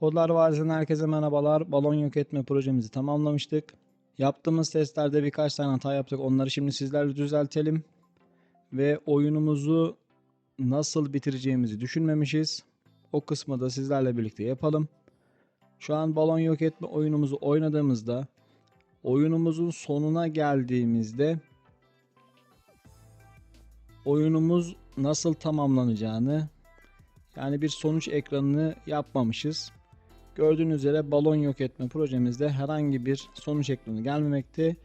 Kodlar Vadisi'nden herkese merhabalar. Balon yok etme projemizi tamamlamıştık. Yaptığımız testlerde birkaç tane hata yaptık. Onları şimdi sizlerle düzeltelim. Ve oyunumuzu nasıl bitireceğimizi düşünmemişiz. O kısmı da sizlerle birlikte yapalım. Şu an balon yok etme oyunumuzu oynadığımızda oyunumuzun sonuna geldiğimizde oyunumuz nasıl tamamlanacağını yani bir sonuç ekranını yapmamışız. Gördüğünüz üzere balon yok etme projemizde herhangi bir sonuç ekranı gelmemekte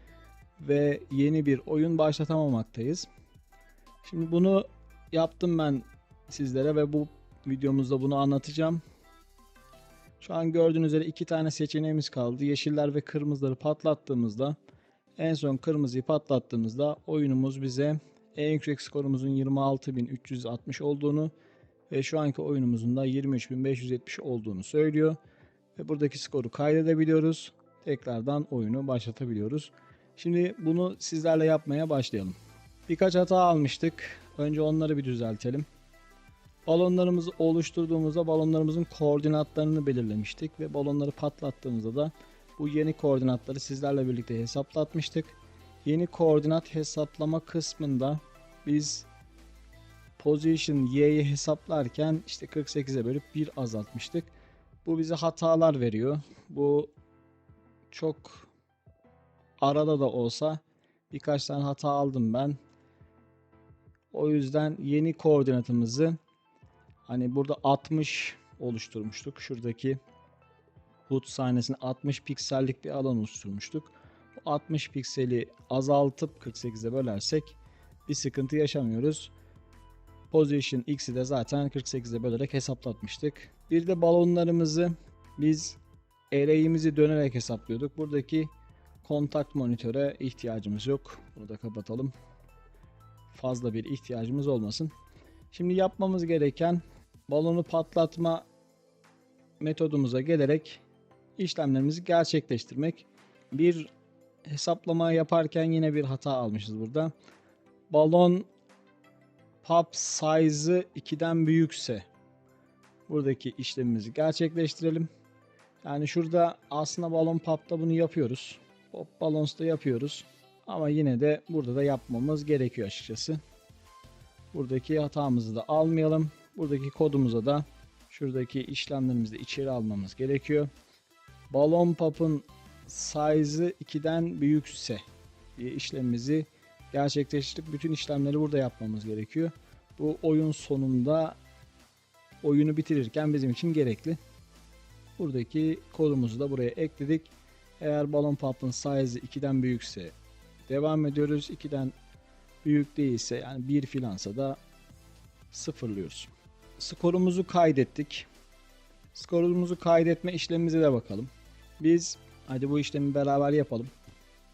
ve yeni bir oyun başlatamamaktayız. Şimdi bunu yaptım ben sizlere ve bu videomuzda bunu anlatacağım. Şu an gördüğünüz üzere iki tane seçeneğimiz kaldı. Yeşiller ve kırmızıları patlattığımızda en son kırmızıyı patlattığımızda oyunumuz bize en yüksek skorumuzun 26.360 olduğunu ve şu anki oyunumuzun da 23.570 olduğunu söylüyor. Ve buradaki skoru kaydedebiliyoruz. Tekrardan oyunu başlatabiliyoruz. Şimdi bunu sizlerle yapmaya başlayalım. Birkaç hata almıştık. Önce onları bir düzeltelim. Balonlarımızı oluşturduğumuzda balonlarımızın koordinatlarını belirlemiştik ve balonları patlattığımızda da bu yeni koordinatları sizlerle birlikte hesaplatmıştık. Yeni koordinat hesaplama kısmında biz position y'yi hesaplarken işte 48'e bölüp 1 azaltmıştık. Bu bize hatalar veriyor. Bu çok arada da olsa birkaç tane hata aldım ben. O yüzden yeni koordinatımızı hani burada 60 oluşturmuştuk. Şuradaki HUD sahnesine 60 piksellik bir alan oluşturmuştuk. Bu 60 pikseli azaltıp 48'e bölersek bir sıkıntı yaşamıyoruz. Position X'i de zaten 48'e bölerek hesaplatmıştık. Bir de balonlarımızı biz array'imizi dönerek hesaplıyorduk. Buradaki kontakt monitöre ihtiyacımız yok. Bunu da kapatalım. Fazla bir ihtiyacımız olmasın. Şimdi yapmamız gereken balonu patlatma metodumuza gelerek işlemlerimizi gerçekleştirmek. Bir hesaplama yaparken yine bir hata almışız burada. Balon pop size'ı 2'den büyükse buradaki işlemimizi gerçekleştirelim. Yani şurada aslında balon pop'ta bunu yapıyoruz. Pop balons'ta yapıyoruz. Ama yine de burada da yapmamız gerekiyor açıkçası. Buradaki hatamızı da almayalım. Buradaki kodumuza da şuradaki işlemlerimizi de içeri almamız gerekiyor. Balon pop'un size'ı 2'den büyükse diye işlemimizi gerçekleştirip bütün işlemleri burada yapmamız gerekiyor. Bu oyun sonunda oyunu bitirirken bizim için gerekli. Buradaki kodumuzu da buraya ekledik. Eğer balon pop'un size'ı 2'den büyükse devam ediyoruz. 2'den büyük değilse yani 1 filansa da sıfırlıyoruz. Skorumuzu kaydettik. Skorumuzu kaydetme işlemimize de bakalım. Biz hadi bu işlemi beraber yapalım.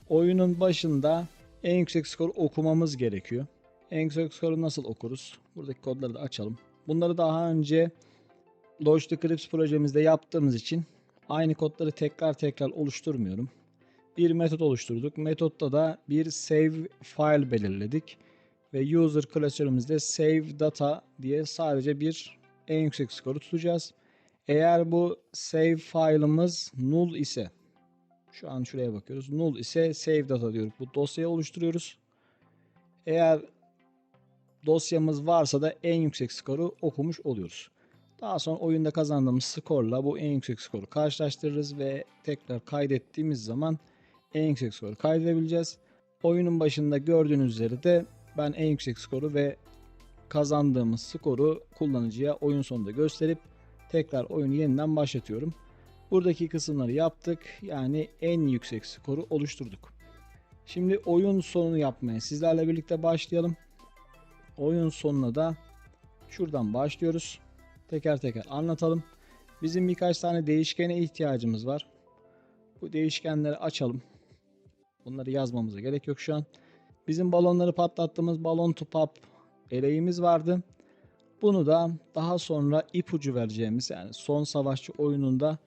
Oyunun başında en yüksek skoru okumamız gerekiyor. En yüksek skoru nasıl okuruz? Buradaki kodları da açalım. Bunları daha önce the Clips projemizde yaptığımız için aynı kodları tekrar tekrar oluşturmuyorum. Bir metot oluşturduk. Metotta da bir save file belirledik. Ve user klasörümüzde save data diye sadece bir en yüksek skoru tutacağız. Eğer bu save file'ımız null ise şu an şuraya bakıyoruz. Null ise save data diyoruz. Bu dosyayı oluşturuyoruz. Eğer dosyamız varsa da en yüksek skoru okumuş oluyoruz. Daha sonra oyunda kazandığımız skorla bu en yüksek skoru karşılaştırırız ve tekrar kaydettiğimiz zaman en yüksek skoru kaydedebileceğiz. Oyunun başında gördüğünüz üzere de ben en yüksek skoru ve kazandığımız skoru kullanıcıya oyun sonunda gösterip tekrar oyunu yeniden başlatıyorum. Buradaki kısımları yaptık. Yani en yüksek skoru oluşturduk. Şimdi oyun sonunu yapmaya sizlerle birlikte başlayalım. Oyun sonuna da şuradan başlıyoruz. Teker teker anlatalım. Bizim birkaç tane değişkene ihtiyacımız var. Bu değişkenleri açalım. Bunları yazmamıza gerek yok şu an. Bizim balonları patlattığımız balon to pop eleğimiz vardı. Bunu da daha sonra ipucu vereceğimiz yani son savaşçı oyununda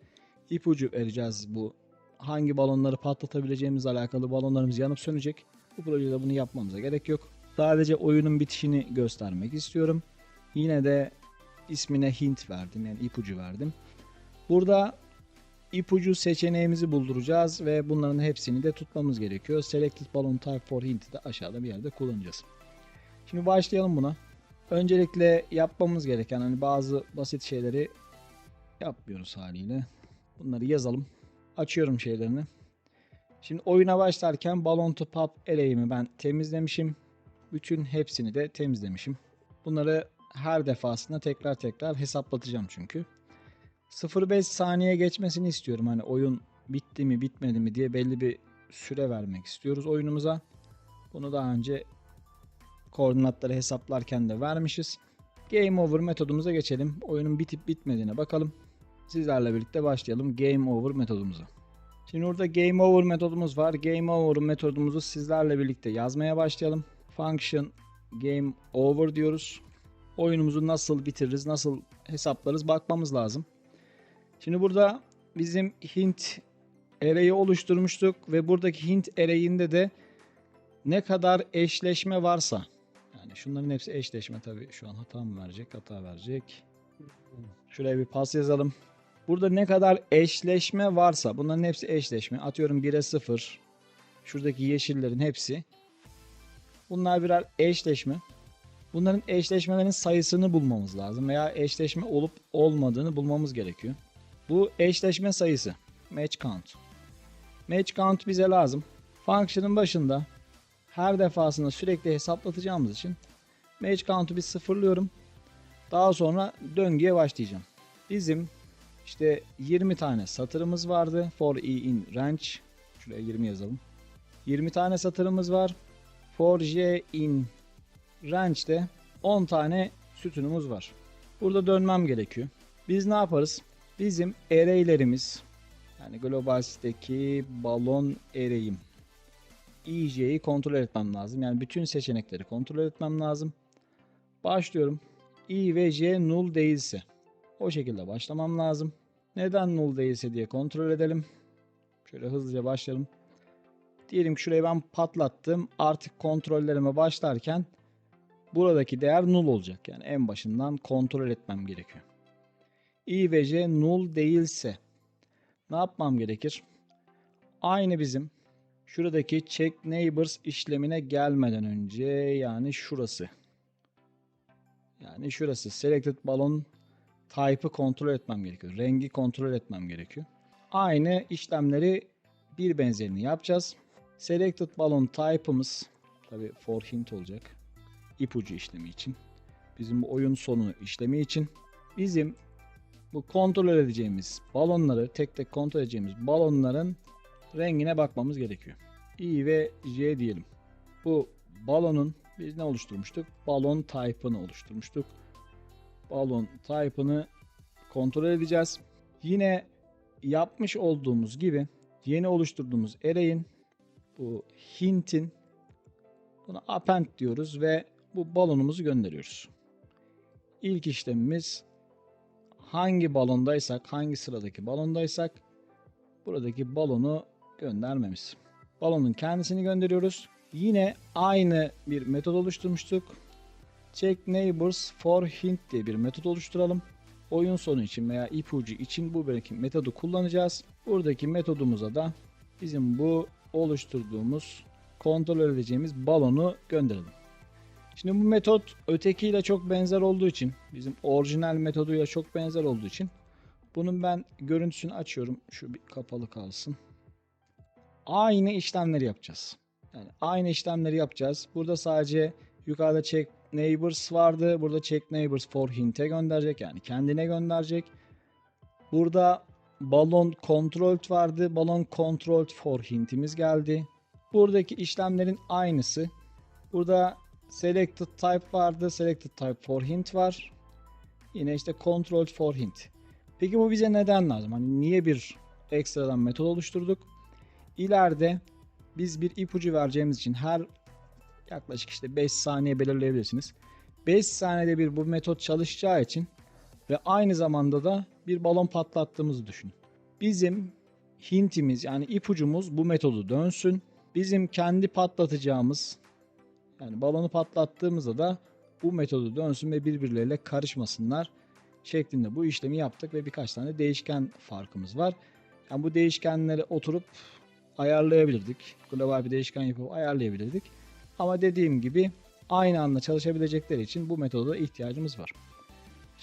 ipucu vereceğiz bu hangi balonları patlatabileceğimizle alakalı balonlarımız yanıp sönecek. Bu projede bunu yapmamıza gerek yok. Sadece oyunun bitişini göstermek istiyorum. Yine de ismine hint verdim yani ipucu verdim. Burada ipucu seçeneğimizi bulduracağız ve bunların hepsini de tutmamız gerekiyor. Selected balloon type for hint'i de aşağıda bir yerde kullanacağız. Şimdi başlayalım buna. Öncelikle yapmamız gereken hani bazı basit şeyleri yapmıyoruz haliyle. Bunları yazalım. Açıyorum şeylerini. Şimdi oyuna başlarken balon to pop array'imi ben temizlemişim. Bütün hepsini de temizlemişim. Bunları her defasında tekrar tekrar hesaplatacağım çünkü. 0.5 saniye geçmesini istiyorum. Hani oyun bitti mi bitmedi mi diye belli bir süre vermek istiyoruz oyunumuza. Bunu daha önce koordinatları hesaplarken de vermişiz. Game over metodumuza geçelim. Oyunun bitip bitmediğine bakalım. Sizlerle birlikte başlayalım Game over metodumuza. Şimdi burada Game over metodumuz var. Game over metodumuzu sizlerle birlikte yazmaya başlayalım. Function Game over diyoruz. Oyunumuzu nasıl bitiririz, nasıl hesaplarız bakmamız lazım. Şimdi burada bizim hint array'i oluşturmuştuk ve buradaki hint array'inde de ne kadar eşleşme varsa yani şunların hepsi eşleşme tabii şu an hata mı verecek hata verecek. Şuraya bir pas yazalım. Burada ne kadar eşleşme varsa bunların hepsi eşleşme. Atıyorum 1'e 0. Şuradaki yeşillerin hepsi. Bunlar birer eşleşme. Bunların eşleşmelerin sayısını bulmamız lazım veya eşleşme olup olmadığını bulmamız gerekiyor. Bu eşleşme sayısı. Match count. Match count bize lazım. Function'ın başında her defasında sürekli hesaplatacağımız için match count'u bir sıfırlıyorum. Daha sonra döngüye başlayacağım. Bizim işte 20 tane satırımız vardı. For i in range. Şuraya 20 yazalım. 20 tane satırımız var. For j in range'de 10 tane sütunumuz var. Burada dönmem gerekiyor. Biz ne yaparız? Bizim array'lerimiz yani global'deki balon array'im ij'yi kontrol etmem lazım. Yani bütün seçenekleri kontrol etmem lazım. Başlıyorum. i ve j null değilse o şekilde başlamam lazım. Neden null değilse diye kontrol edelim. Şöyle hızlıca başlayalım. Diyelim ki şurayı ben patlattım. Artık kontrollerime başlarken buradaki değer null olacak. Yani en başından kontrol etmem gerekiyor. i null değilse ne yapmam gerekir? Aynı bizim şuradaki check neighbors işlemine gelmeden önce yani şurası. Yani şurası selected balon type'ı kontrol etmem gerekiyor. Rengi kontrol etmem gerekiyor. Aynı işlemleri bir benzerini yapacağız. Selected balon type'ımız tabi for hint olacak. ipucu işlemi için. Bizim bu oyun sonu işlemi için. Bizim bu kontrol edeceğimiz balonları tek tek kontrol edeceğimiz balonların rengine bakmamız gerekiyor. I ve J diyelim. Bu balonun biz ne oluşturmuştuk? Balon type'ını oluşturmuştuk. Balon type'ını kontrol edeceğiz. Yine yapmış olduğumuz gibi yeni oluşturduğumuz array'in bu hint'in buna append diyoruz ve bu balonumuzu gönderiyoruz. İlk işlemimiz hangi balondaysak, hangi sıradaki balondaysak buradaki balonu göndermemiz. Balonun kendisini gönderiyoruz. Yine aynı bir metot oluşturmuştuk. Check neighbors for hint diye bir metot oluşturalım. Oyun sonu için veya ipucu için bu metodu kullanacağız. Buradaki metodumuza da bizim bu oluşturduğumuz kontrol edeceğimiz balonu gönderelim. Şimdi bu metot ötekiyle çok benzer olduğu için, bizim orijinal metoduyla çok benzer olduğu için bunun ben görüntüsünü açıyorum. Şu bir kapalı kalsın. Aynı işlemleri yapacağız. Yani aynı işlemleri yapacağız. Burada sadece yukarıda check neighbors vardı. Burada check neighbors for hint'e gönderecek. Yani kendine gönderecek. Burada balon controlled vardı. Balon controlled for hint'imiz geldi. Buradaki işlemlerin aynısı. Burada selected type vardı. Selected type for hint var. Yine işte controlled for hint. Peki bu bize neden lazım? Hani niye bir ekstradan metot oluşturduk? İleride biz bir ipucu vereceğimiz için her yaklaşık işte 5 saniye belirleyebilirsiniz. 5 saniyede bir bu metot çalışacağı için ve aynı zamanda da bir balon patlattığımızı düşünün. Bizim hintimiz yani ipucumuz bu metodu dönsün. Bizim kendi patlatacağımız yani balonu patlattığımızda da bu metodu dönsün ve birbirleriyle karışmasınlar. şeklinde bu işlemi yaptık ve birkaç tane değişken farkımız var. Yani bu değişkenleri oturup ayarlayabilirdik. Global bir değişken yapıp ayarlayabilirdik. Ama dediğim gibi aynı anda çalışabilecekleri için bu metoda da ihtiyacımız var.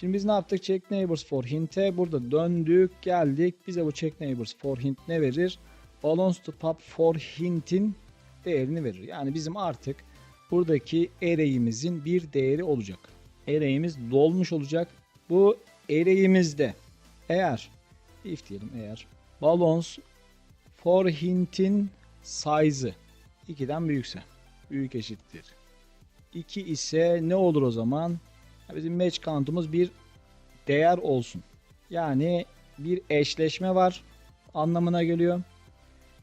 Şimdi biz ne yaptık? Check neighbors for hint'e burada döndük geldik. Bize bu check neighbors for hint ne verir? Balance to pop for hint'in değerini verir. Yani bizim artık buradaki array'imizin bir değeri olacak. Array'imiz dolmuş olacak. Bu array'imizde eğer if diyelim eğer balance for hint'in size'ı 2'den büyükse büyük eşittir. 2 ise ne olur o zaman? Bizim match count'umuz bir değer olsun. Yani bir eşleşme var anlamına geliyor.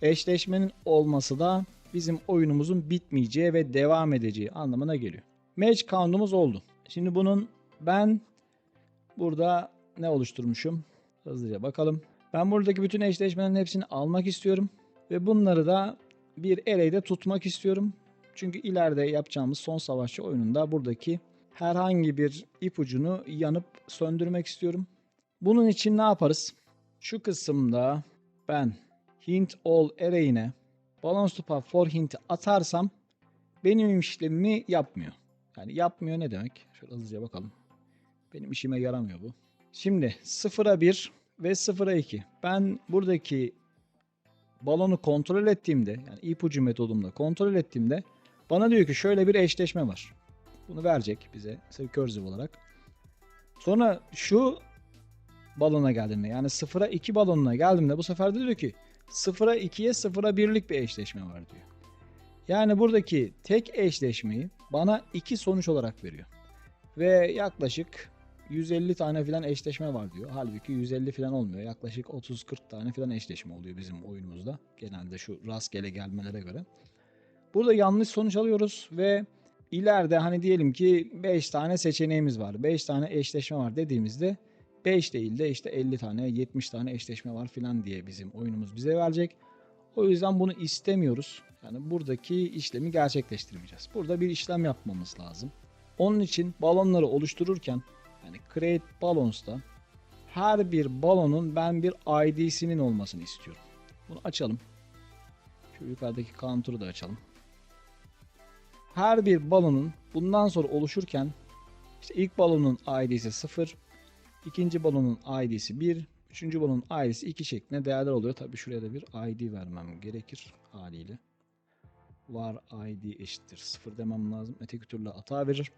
Eşleşmenin olması da bizim oyunumuzun bitmeyeceği ve devam edeceği anlamına geliyor. Match count'umuz oldu. Şimdi bunun ben burada ne oluşturmuşum? Hızlıca bakalım. Ben buradaki bütün eşleşmelerin hepsini almak istiyorum. Ve bunları da bir array'de tutmak istiyorum. Çünkü ileride yapacağımız son savaşçı oyununda buradaki herhangi bir ipucunu yanıp söndürmek istiyorum. Bunun için ne yaparız? Şu kısımda ben hint all array'ine balance to for hint'i atarsam benim işlemimi yapmıyor. Yani yapmıyor ne demek? Şöyle hızlıca bakalım. Benim işime yaramıyor bu. Şimdi 0'a 1 ve 0'a 2. Ben buradaki balonu kontrol ettiğimde yani ipucu metodumla kontrol ettiğimde bana diyor ki şöyle bir eşleşme var. Bunu verecek bize recursive olarak. Sonra şu balona geldiğinde yani 0'a 2 balonuna geldiğimde bu sefer de diyor ki 0'a 2'ye 0'a 1'lik bir eşleşme var diyor. Yani buradaki tek eşleşmeyi bana iki sonuç olarak veriyor. Ve yaklaşık 150 tane filan eşleşme var diyor. Halbuki 150 filan olmuyor. Yaklaşık 30-40 tane filan eşleşme oluyor bizim oyunumuzda. Genelde şu rastgele gelmelere göre. Burada yanlış sonuç alıyoruz ve ileride hani diyelim ki 5 tane seçeneğimiz var. 5 tane eşleşme var dediğimizde 5 değil de işte 50 tane 70 tane eşleşme var filan diye bizim oyunumuz bize verecek. O yüzden bunu istemiyoruz. Yani buradaki işlemi gerçekleştirmeyeceğiz. Burada bir işlem yapmamız lazım. Onun için balonları oluştururken yani create balloons'ta her bir balonun ben bir ID'sinin olmasını istiyorum. Bunu açalım. Şu yukarıdaki counter'ı da açalım. Her bir balonun bundan sonra oluşurken işte ilk balonun ID'si 0, ikinci balonun ID'si 1, üçüncü balonun ID'si 2 şeklinde değerler oluyor. Tabi şuraya da bir ID vermem gerekir haliyle. Var ID eşittir 0 demem lazım. Öteki türlü hata verir.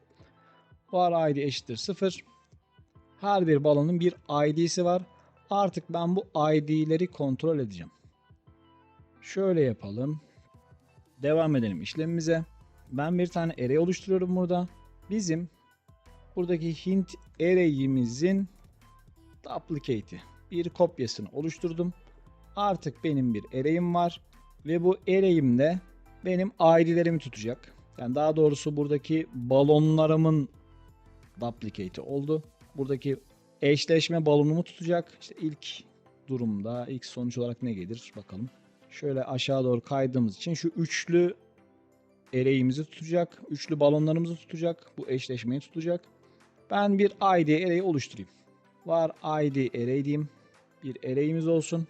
Var ID eşittir 0. Her bir balonun bir ID'si var. Artık ben bu ID'leri kontrol edeceğim. Şöyle yapalım. Devam edelim işlemimize. Ben bir tane array oluşturuyorum burada. Bizim buradaki hint array'imizin duplicate'i bir kopyasını oluşturdum. Artık benim bir array'im var ve bu array'imde benim ID'lerimi tutacak. Yani daha doğrusu buradaki balonlarımın duplicate'i oldu. Buradaki eşleşme balonumu tutacak. İşte ilk durumda ilk sonuç olarak ne gelir bakalım. Şöyle aşağı doğru kaydığımız için şu üçlü array'imizi tutacak. Üçlü balonlarımızı tutacak. Bu eşleşmeyi tutacak. Ben bir ID array oluşturayım. Var ID array diyeyim. Bir array'imiz olsun.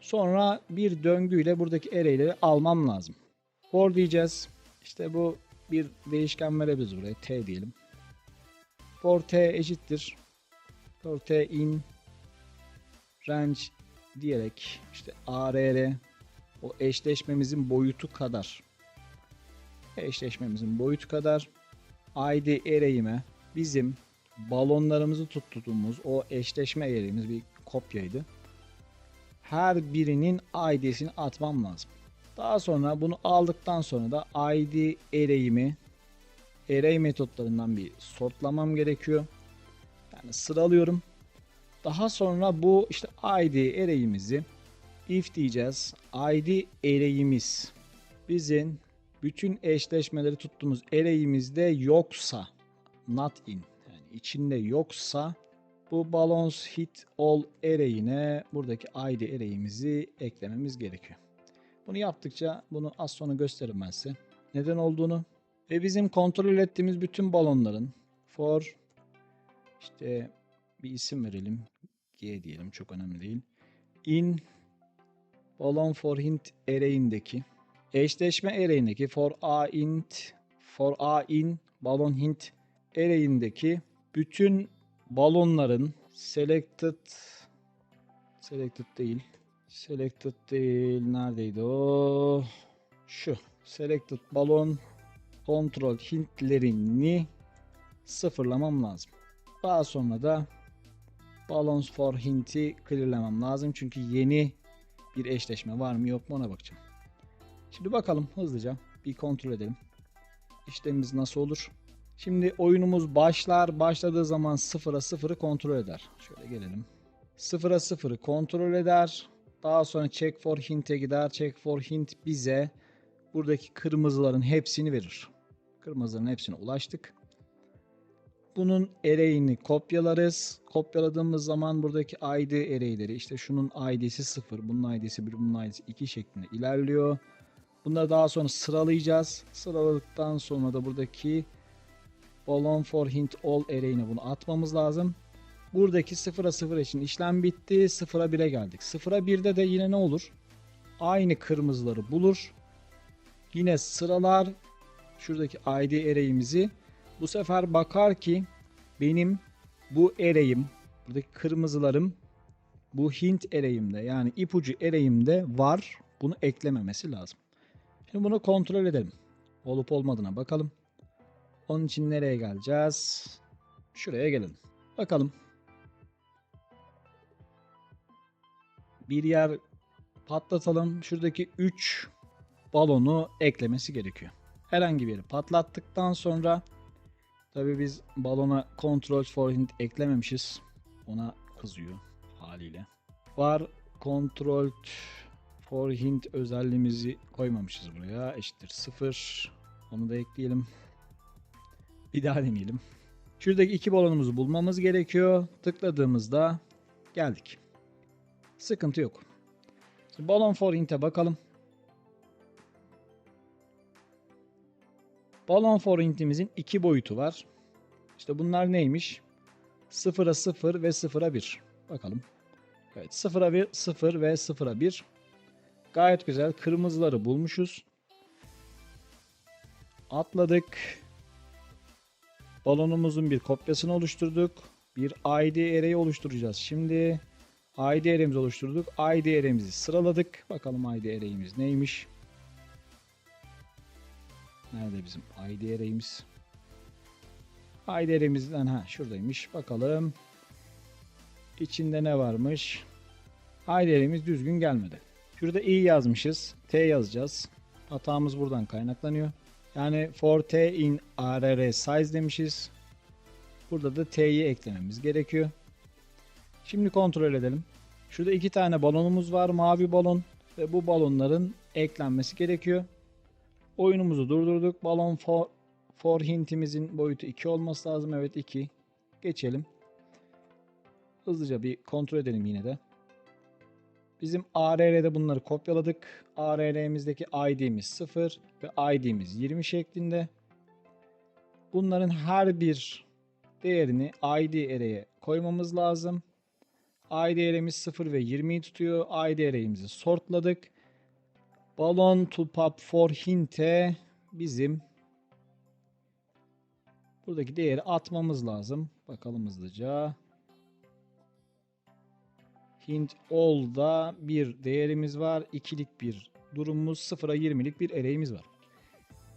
Sonra bir döngüyle buradaki array'leri almam lazım. For diyeceğiz. İşte bu bir değişken verebiliriz buraya. T diyelim. For T eşittir. For T in range diyerek işte ARR o eşleşmemizin boyutu kadar eşleşmemizin boyutu kadar ID array'ime bizim balonlarımızı tuttuğumuz o eşleşme array'imiz bir kopyaydı. Her birinin ID'sini atmam lazım. Daha sonra bunu aldıktan sonra da ID array'imi array metotlarından bir sortlamam gerekiyor. Yani sıralıyorum. Daha sonra bu işte ID array'imizi if diyeceğiz. ID array'imiz bizim bütün eşleşmeleri tuttuğumuz array'imizde yoksa not in yani içinde yoksa bu balance hit all array'ine buradaki ID array'imizi eklememiz gerekiyor. Bunu yaptıkça bunu az sonra gösteririm ben size. Neden olduğunu ve bizim kontrol ettiğimiz bütün balonların for işte bir isim verelim. G diyelim çok önemli değil. In balon for hint array'indeki eşleşme array'indeki for a int for a in balon hint array'indeki bütün balonların selected selected değil selected değil neredeydi o şu selected balon kontrol hintlerini sıfırlamam lazım. Daha sonra da balance for hint'i clearlemem lazım. Çünkü yeni bir eşleşme var mı yok mu ona bakacağım. Şimdi bakalım hızlıca bir kontrol edelim. İşlemimiz nasıl olur? Şimdi oyunumuz başlar. Başladığı zaman 0'a 0'ı kontrol eder. Şöyle gelelim. 0'a 0'ı kontrol eder. Daha sonra check for hint'e gider. Check for hint bize buradaki kırmızıların hepsini verir. Kırmızıların hepsine ulaştık. Bunun array'ini kopyalarız. Kopyaladığımız zaman buradaki ID array'leri işte şunun ID'si 0, bunun ID'si 1, bunun ID'si 2 şeklinde ilerliyor. Bunları daha sonra sıralayacağız. Sıraladıktan sonra da buradaki balon for hint all array'ine bunu atmamız lazım. Buradaki 0'a 0 için işlem bitti. 0'a 1'e geldik. 0'a 1'de de yine ne olur? Aynı kırmızıları bulur. Yine sıralar şuradaki ID array'imizi bu sefer bakar ki benim bu array'im buradaki kırmızılarım bu hint array'imde yani ipucu array'imde var. Bunu eklememesi lazım. Şimdi bunu kontrol edelim. Olup olmadığına bakalım. Onun için nereye geleceğiz? Şuraya gelelim. Bakalım. Bir yer patlatalım. Şuradaki 3 balonu eklemesi gerekiyor. Herhangi bir yeri patlattıktan sonra tabii biz balona control for hint eklememişiz. Ona kızıyor haliyle. Var control for hint özelliğimizi koymamışız buraya. Eşittir 0. Onu da ekleyelim. Bir daha deneyelim. Şuradaki iki balonumuzu bulmamız gerekiyor. Tıkladığımızda geldik. Sıkıntı yok. Şimdi balon for hint'e bakalım. Balon for hint'imizin iki boyutu var. İşte bunlar neymiş? 0'a 0 ve 0'a 1. Bakalım. Evet 0'a 1, 0 ve 0'a 1. Gayet güzel. Kırmızıları bulmuşuz. Atladık. Balonumuzun bir kopyasını oluşturduk. Bir ID array oluşturacağız. Şimdi ID array'imizi oluşturduk. ID array'imizi sıraladık. Bakalım ID array'imiz neymiş? Nerede bizim ID array'imiz? ID array'imizden ha şuradaymış. Bakalım. İçinde ne varmış? ID array'imiz düzgün gelmedi. Şurada i yazmışız. T yazacağız. Hatamız buradan kaynaklanıyor. Yani for t in arr size demişiz. Burada da t'yi eklememiz gerekiyor. Şimdi kontrol edelim. Şurada iki tane balonumuz var. Mavi balon ve bu balonların eklenmesi gerekiyor. Oyunumuzu durdurduk. Balon for, for hintimizin boyutu 2 olması lazım. Evet 2. Geçelim. Hızlıca bir kontrol edelim yine de. Bizim ARR'de bunları kopyaladık. ARR'mizdeki ID'miz 0 ve ID'miz 20 şeklinde. Bunların her bir değerini ID array'e koymamız lazım. ID array'miz 0 ve 20'yi tutuyor. ID array'imizi sortladık. Balon to pop for hint'e bizim buradaki değeri atmamız lazım. Bakalım hızlıca. Hint all'da bir değerimiz var. İkilik bir durumumuz. 0'a 20'lik bir array'imiz var.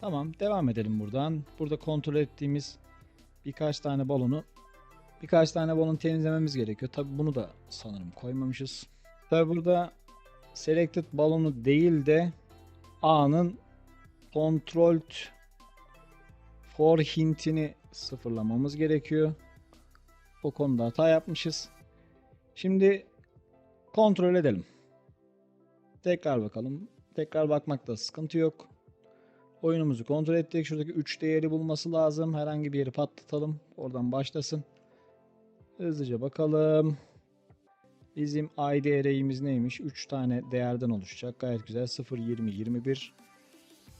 Tamam devam edelim buradan. Burada kontrol ettiğimiz birkaç tane balonu birkaç tane balon temizlememiz gerekiyor. Tabi bunu da sanırım koymamışız. Tabi burada selected balonu değil de A'nın controlled for hint'ini sıfırlamamız gerekiyor. O konuda hata yapmışız. Şimdi kontrol edelim. Tekrar bakalım. Tekrar bakmakta sıkıntı yok. Oyunumuzu kontrol ettik. Şuradaki 3 değeri bulması lazım. Herhangi bir yeri patlatalım. Oradan başlasın. Hızlıca bakalım. Bizim ID array'imiz neymiş? 3 tane değerden oluşacak. Gayet güzel. 0, 20, 21.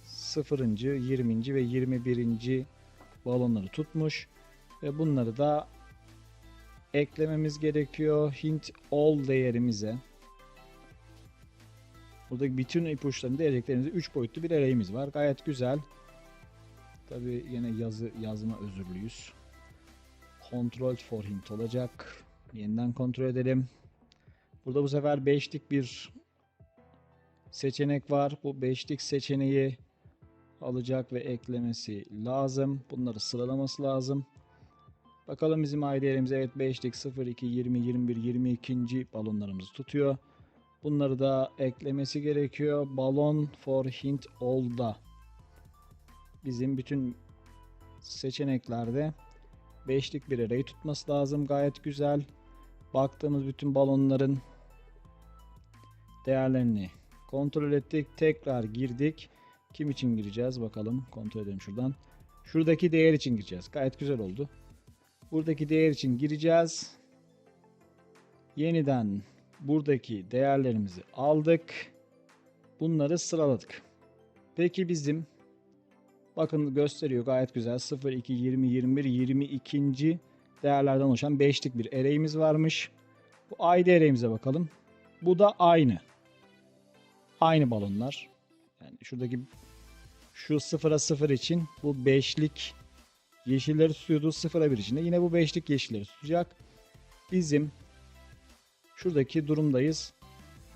0. 20. ve 21. balonları tutmuş. Ve bunları da eklememiz gerekiyor. Hint all değerimize. Buradaki bütün ipuçlarını değerliklerimizde 3 boyutlu bir array'imiz var. Gayet güzel. Tabi yine yazı yazma özürlüyüz. Control for hint olacak. Yeniden kontrol edelim. Burada bu sefer 5'lik bir seçenek var. Bu 5'lik seçeneği alacak ve eklemesi lazım. Bunları sıralaması lazım. Bakalım bizim ID'lerimiz evet 5'lik 0, 2, 20, 21, 22. balonlarımızı tutuyor. Bunları da eklemesi gerekiyor. Balon for hint all'da bizim bütün seçeneklerde 5'lik bir arayı tutması lazım. Gayet güzel. Baktığımız bütün balonların değerlerini kontrol ettik. Tekrar girdik. Kim için gireceğiz bakalım. Kontrol edelim şuradan. Şuradaki değer için gireceğiz. Gayet güzel oldu. Buradaki değer için gireceğiz. Yeniden buradaki değerlerimizi aldık. Bunları sıraladık. Peki bizim bakın gösteriyor gayet güzel 0, 2, 20, 21, 22. değerlerden oluşan 5'lik bir array'imiz varmış. Bu ID array'imize bakalım. Bu da aynı. Aynı balonlar. Yani şuradaki şu 0'a 0 için bu 5'lik yeşilleri tutuyordu 0'a 1 için de yine bu 5'lik yeşilleri tutacak. Bizim şuradaki durumdayız.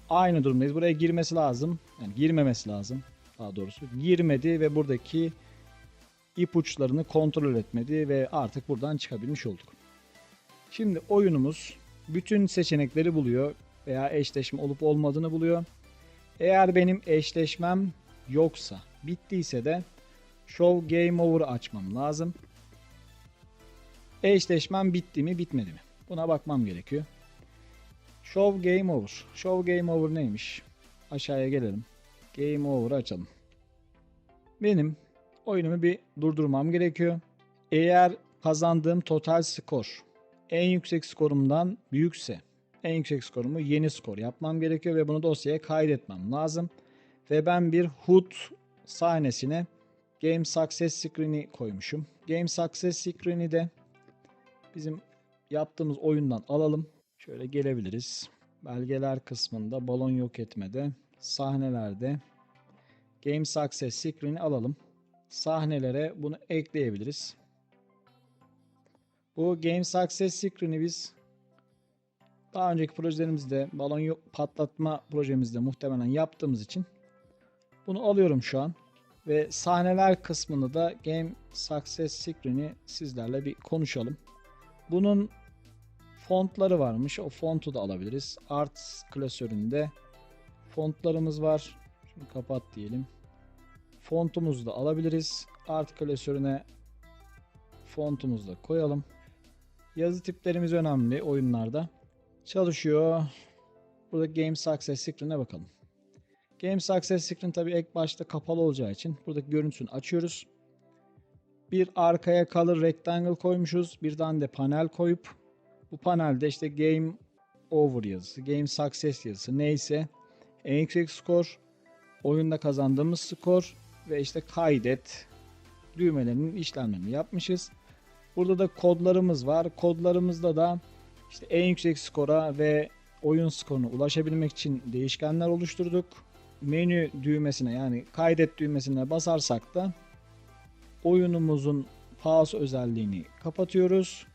Aynı durumdayız. Buraya girmesi lazım. Yani girmemesi lazım. Daha doğrusu girmedi ve buradaki ipuçlarını kontrol etmedi ve artık buradan çıkabilmiş olduk. Şimdi oyunumuz bütün seçenekleri buluyor veya eşleşme olup olmadığını buluyor. Eğer benim eşleşmem yoksa, bittiyse de Show Game Over'ı açmam lazım. Eşleşmem bitti mi, bitmedi mi? Buna bakmam gerekiyor. Show Game Over. Show Game Over neymiş? Aşağıya gelelim. Game Over'ı açalım. Benim oyunumu bir durdurmam gerekiyor. Eğer kazandığım total skor en yüksek skorumdan büyükse en yüksek skorumu yeni skor yapmam gerekiyor ve bunu dosyaya kaydetmem lazım. Ve ben bir HUD sahnesine Game Success Screen'i koymuşum. Game Success Screen'i de bizim yaptığımız oyundan alalım. Şöyle gelebiliriz. Belgeler kısmında balon yok etmede sahnelerde Game Success Screen'i alalım. Sahnelere bunu ekleyebiliriz. Bu Game Success Screen'i biz daha önceki projelerimizde balon yok patlatma projemizde muhtemelen yaptığımız için bunu alıyorum şu an. Ve sahneler kısmını da Game Success Screen'i sizlerle bir konuşalım. Bunun fontları varmış. O fontu da alabiliriz. Arts klasöründe fontlarımız var. Şunu kapat diyelim. Fontumuzu da alabiliriz. Art klasörüne fontumuzu da koyalım. Yazı tiplerimiz önemli oyunlarda. Çalışıyor. Burada Game Success Screen'e bakalım. Game Success Screen tabi ilk başta kapalı olacağı için buradaki görüntüsünü açıyoruz. Bir arkaya color rectangle koymuşuz. Bir tane de panel koyup bu panelde işte Game Over yazısı, Game Success yazısı neyse en yüksek skor, oyunda kazandığımız skor ve işte kaydet düğmelerinin işlemlerini yapmışız. Burada da kodlarımız var. Kodlarımızda da işte en yüksek skora ve oyun skoruna ulaşabilmek için değişkenler oluşturduk. Menü düğmesine yani kaydet düğmesine basarsak da oyunumuzun pause özelliğini kapatıyoruz.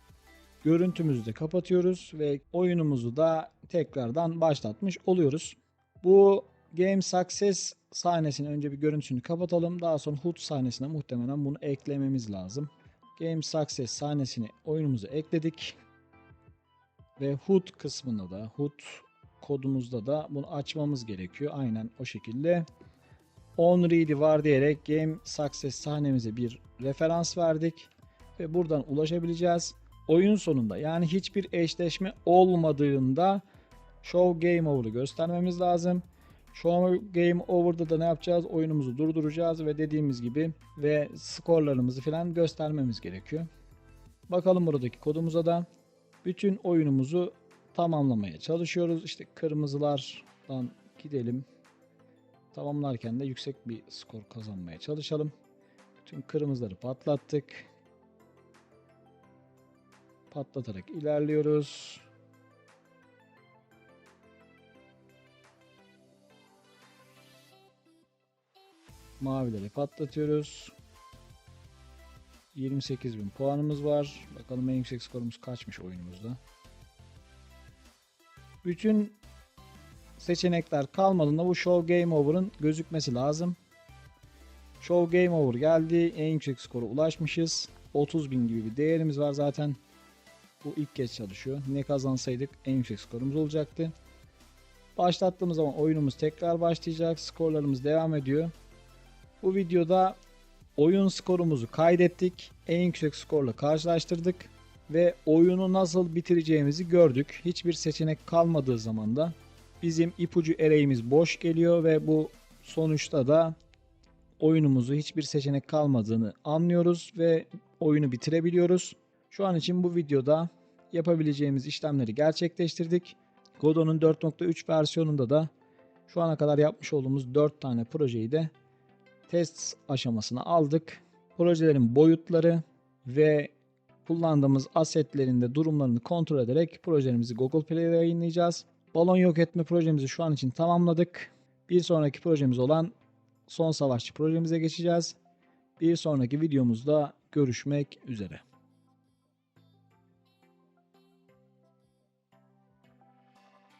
Görüntümüzü de kapatıyoruz ve oyunumuzu da tekrardan başlatmış oluyoruz. Bu Game Success sahnesinin önce bir görüntüsünü kapatalım. Daha sonra HUD sahnesine muhtemelen bunu eklememiz lazım. Game Success sahnesini oyunumuza ekledik. Ve HUD kısmında da HUD kodumuzda da bunu açmamız gerekiyor. Aynen o şekilde. On ready var diyerek Game Success sahnemize bir referans verdik. Ve buradan ulaşabileceğiz. Oyun sonunda yani hiçbir eşleşme olmadığında Show Game Over'ı göstermemiz lazım. Show Game Over'da da ne yapacağız? Oyunumuzu durduracağız ve dediğimiz gibi ve skorlarımızı falan göstermemiz gerekiyor. Bakalım buradaki kodumuza da bütün oyunumuzu tamamlamaya çalışıyoruz. İşte kırmızılardan gidelim. Tamamlarken de yüksek bir skor kazanmaya çalışalım. Tüm kırmızıları patlattık. patlatarak ilerliyoruz. Mavileri patlatıyoruz. 28.000 puanımız var. Bakalım en yüksek skorumuz kaçmış oyunumuzda. Bütün seçenekler kalmadığında bu Show Game Over'ın gözükmesi lazım. Show Game Over geldi. En yüksek skora ulaşmışız. 30.000 gibi bir değerimiz var zaten. Bu ilk kez çalışıyor. Ne kazansaydık en yüksek skorumuz olacaktı. Başlattığımız zaman oyunumuz tekrar başlayacak. Skorlarımız devam ediyor. Bu videoda oyun skorumuzu kaydettik. En yüksek skorla karşılaştırdık ve oyunu nasıl bitireceğimizi gördük. Hiçbir seçenek kalmadığı zaman da bizim ipucu ereğimiz boş geliyor ve bu sonuçta da oyunumuzu hiçbir seçenek kalmadığını anlıyoruz ve oyunu bitirebiliyoruz. Şu an için bu videoda yapabileceğimiz işlemleri gerçekleştirdik. Godot'un 4.3 versiyonunda da şu ana kadar yapmış olduğumuz 4 tane projeyi de test aşamasına aldık. Projelerin boyutları ve kullandığımız asetlerin de durumlarını kontrol ederek projelerimizi Google Play'de yayınlayacağız. Balon yok etme projemizi şu an için tamamladık. Bir sonraki projemiz olan Son Savaşçı projemize geçeceğiz. Bir sonraki videomuzda görüşmek üzere.